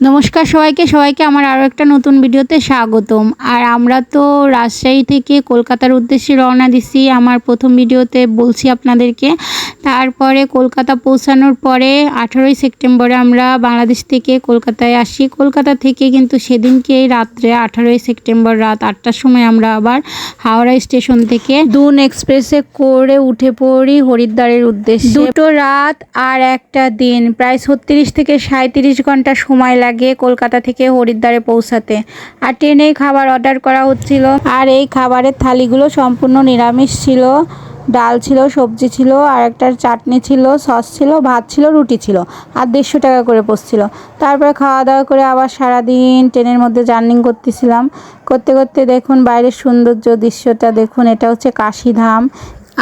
নমস্কার সবাইকে সবাইকে আমার আরও একটা নতুন ভিডিওতে স্বাগতম। আর আমরা তো রাজশাহী থেকে কলকাতার উদ্দেশ্যে রওনা দিছি। আমার প্রথম ভিডিওতে বলছি আপনাদেরকে তারপরে কলকাতা পৌঁছানোর পরে আঠারোই সেপ্টেম্বরে আমরা বাংলাদেশ থেকে কলকাতায় আসি। কলকাতা থেকে কিন্তু সেদিনকে রাত্রে আঠারোই সেপ্টেম্বর রাত আটটার সময় আমরা আবার হাওড়া স্টেশন থেকে দুন এক্সপ্রেসে করে উঠে পড়ি হরিদ্বারের উদ্দেশ্যে। দুটো রাত আর একটা দিন। প্রায় ছত্রিশ থেকে সাঁত্রিশ ঘণ্টা সময় লাগে কলকাতা থেকে হরিদ্বারে পৌঁছাতে। আর ট্রেনেই খাবার অর্ডার করা হচ্ছিল। আর এই খাবারের থালিগুলো সম্পূর্ণ নিরামিষ ছিল। ডাল ছিল, সবজি ছিল, আর একটা চাটনি ছিল, সস ছিল, ভাত ছিল, রুটি ছিল, আর দেড়শো টাকা করে পড়ছিল তারপরে খাওয়া দাওয়া করে আবার সারাদিন ট্রেনের মধ্যে জার্নি করতেছিলাম। করতে করতে দেখুন বাইরের সৌন্দর্য দৃশ্যটা, দেখুন এটা হচ্ছে কাশিধাম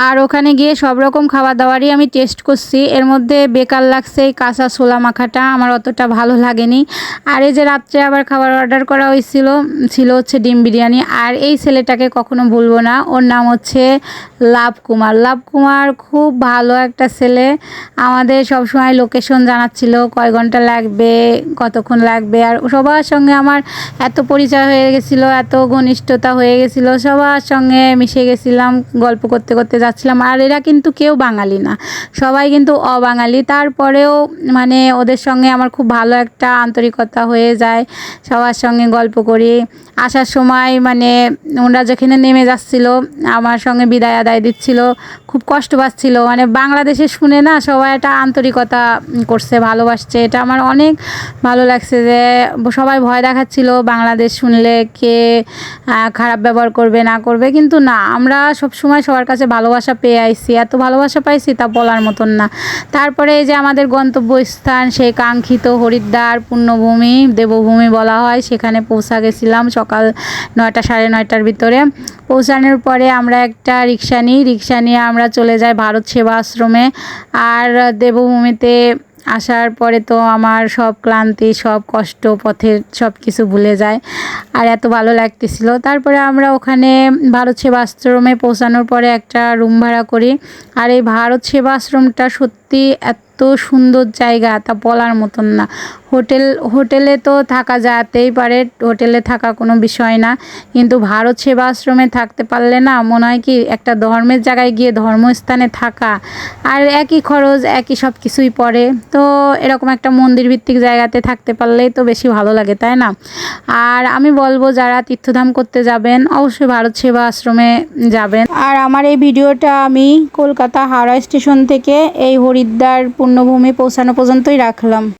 আর ওখানে গিয়ে সব রকম খাবার দাবারই আমি টেস্ট করছি। এর মধ্যে বেকার লাগছে এই কাঁচা ছোলা মাখাটা, আমার অতটা ভালো লাগেনি। আর এই যে রাত্রে আবার খাবার অর্ডার করা হয়েছিল, ছিল হচ্ছে ডিম বিরিয়ানি। আর এই ছেলেটাকে কখনো ভুলবো না, ওর নাম হচ্ছে লাভ কুমার। লাভ কুমার খুব ভালো একটা ছেলে। আমাদের সব সময় লোকেশন জানাচ্ছিল, কয় ঘণ্টা লাগবে, কতক্ষণ লাগবে। আর সবার সঙ্গে আমার এত পরিচয় হয়ে গেছিল, এত ঘনিষ্ঠতা হয়ে গেছিল, সবার সঙ্গে মিশে গেছিলাম, গল্প করতে করতে যাচ্ছিলাম। আর এরা কিন্তু কেউ বাঙালি না। সবাই কিন্তু অবাঙালি। তারপরেও মানে ওদের সঙ্গে আমার খুব ভালো একটা আন্তরিকতা হয়ে যায়। সবার সঙ্গে গল্প করি। আসার সময় মানে ওরা যেখানে নেমে যাচ্ছিল, আমার সঙ্গে বিদায় আদায় দিচ্ছিল। খুব কষ্ট পাচ্ছিল। মানে বাংলাদেশে শুনে না সবাই একটা আন্তরিকতা করছে, ভালোবাসছে। এটা আমার অনেক ভালো লাগছে যে সবাই ভয় দেখাচ্ছিল বাংলাদেশ শুনলে কে খারাপ ব্যবহার করবে, না করবে। কিন্তু না, আমরা সব সময় সবার কাছে ভালোবাসা। পেয়ে আইছি এত ভালোবাসা পাইছি তা বলার মতন না। তারপরে এই যে আমাদের গন্তব্যস্থান, সেই কাঙ্ক্ষিত হরিদ্বার পূর্ণভূমি দেবভূমি বলা হয়, সেখানে পৌঁছা গেছিলাম সকাল নয়টা সাড়ে নয়টার ভিতরে। পৌঁছানোর পরে আমরা একটা রিক্সা নিই, রিক্সা নিয়ে আমরা চলে যাই ভারত সেবা আশ্রমে। আর দেবভূমিতে আসার পরে তো আমার সব ক্লান্তি, সব কষ্ট পথের সব কিছু ভুলে যায়। আর এত ভালো লাগতেছিল। তারপরে আমরা ওখানে ভারত সেবা আশ্রমে পৌঁছানোর পরে একটা রুম ভাড়া করি। আর এই ভারত সেবা আশ্রমটা সত্যি এত সুন্দর জায়গা, তা বলার মতন না। হোটেল, হোটেলে তো থাকা যাতেই পারে, হোটেলে থাকা কোনো বিষয় না। কিন্তু ভারত সেবা আশ্রমে থাকতে পারলে না, মনে হয় কি একটা ধর্মের জায়গায় গিয়ে ধর্মস্থানে থাকা আর একই খরচ, একই সব কিছুই পড়ে। তো এরকম একটা মন্দির ভিত্তিক জায়গাতে থাকতে পারলেই তো বেশি ভালো লাগে, তাই না? আর আমি বলব, যারা তীর্থধাম করতে যাবেন, অবশ্যই ভারত সেবা আশ্রমে যাবেন। আর আমার এই ভিডিওটা আমি কলকাতা হাওড়া স্টেশন থেকে এই হরিদ্বার পূর্ণভূমি পৌঁছানো পর্যন্তই রাখলাম।